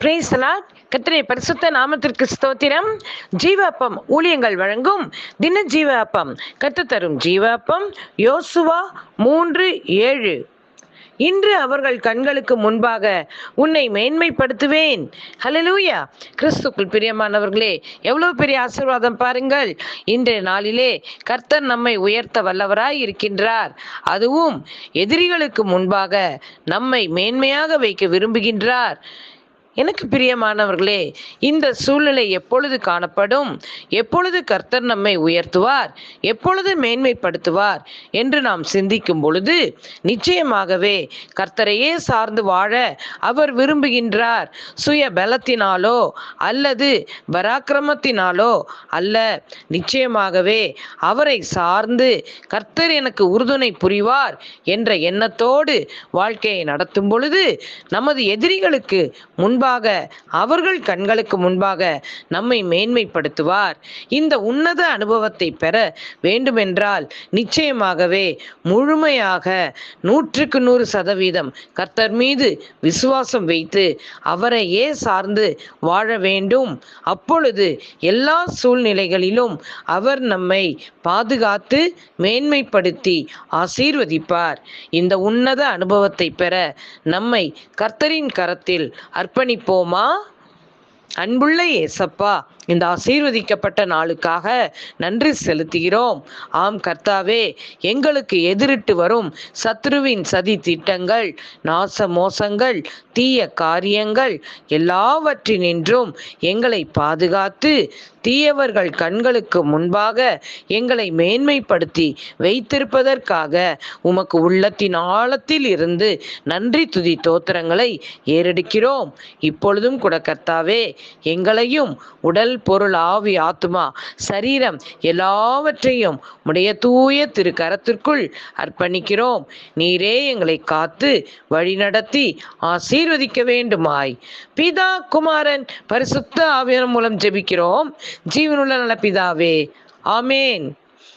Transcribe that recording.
பிரேசலாட் கத்திரை பரிசுத்த நாமத்திற்கு ஸ்தோத்திரம். ஜீவாப்பம் ஊழியங்கள் வழங்கும் தின ஜீவாப்பம். கத்து தரும் ஜீவாப்பம். யோசுவா மூன்று ஏழு. இன்று அவர்கள் கண்களுக்கு முன்பாக உன்னை மேன்மைப்படுத்துவேன். ஹலலூயா கிறிஸ்துக்குள் பிரியமானவர்களே எவ்வளவு பெரிய ஆசீர்வாதம் பாருங்கள். இன்றைய நாளிலே கர்த்தர் நம்மை உயர்த்த வல்லவராய் இருக்கின்றார். அதுவும் எதிரிகளுக்கு முன்பாக நம்மை மேன்மையாக வைக்க விரும்புகின்றார். எனக்கு பிரியமானவர்களே இந்த சூழ்நிலை எப்பொழுது காணப்படும்? எப்பொழுது கர்த்தர் நம்மை உயர்த்துவார்? எப்பொழுது மேன்மைப்படுத்துவார்? என்று நாம் சிந்திக்கும் பொழுது நிச்சயமாகவே கர்த்தரையே சார்ந்து வாழ அவர் விரும்புகின்றார். சுய பலத்தினாலோ அல்லது பராக்கிரமத்தினாலோ அல்ல. நிச்சயமாகவே அவரை சார்ந்து கர்த்தர் எனக்கு உறுதுணை புரிவார் என்ற எண்ணத்தோடு வாழ்க்கையை நடத்தும் பொழுது நமது எதிரிகளுக்கு முன்பாக அவர்கள் கண்களுக்கு முன்பாக நம்மை மேன்மைப்படுத்துவார். இந்த உன்னத அனுபவத்தை பெற வேண்டுமென்றால் நிச்சயமாகவே முழுமையாக நூற்றுக்கு நூறு சதவீதம் கர்த்தர் மீது விசுவாசம் வைத்து அவரையே சார்ந்து வாழ வேண்டும். அப்பொழுது எல்லா சூழ்நிலைகளிலும் அவர் நம்மை பாதுகாத்து மேன்மைப்படுத்தி ஆசீர்வதிப்பார். இந்த உன்னத அனுபவத்தை பெற நம்மை கர்த்தரின் கரத்தில் அர்ப்பணி அர்ப்பணிப்போமா அன்புள்ள ஏசப்பா இந்த ஆசீர்வதிக்கப்பட்ட நாளுக்காக நன்றி செலுத்துகிறோம். ஆம் கர்த்தாவே எங்களுக்கு எதிரிட்டு வரும் சத்ருவின் சதி திட்டங்கள் நாச மோசங்கள் தீய காரியங்கள் எல்லாவற்றினின்றும் எங்களை பாதுகாத்து தீயவர்கள் கண்களுக்கு முன்பாக எங்களை மேன்மைப்படுத்தி வைத்திருப்பதற்காக உமக்கு உள்ளத்தின் ஆழத்தில் இருந்து நன்றி துதி தோத்திரங்களை ஏறெடுக்கிறோம். இப்பொழுதும் கூட கர்த்தாவே எங்களையும் உடல் பொருள் ஆவி ஆத்துமா? சரீரம் எல்லாவற்றையும் உடைய தூய திரு கரத்திற்குள் அர்ப்பணிக்கிறோம். நீரே எங்களை காத்து வழிநடத்தி ஆசீர்வதிக்க வேண்டுமாய். பிதா குமாரன் பரிசுத்த ஆவியன் மூலம் ஜெபிக்கிறோம். ஜீவனுள்ள நல பிதாவே ஆமேன்.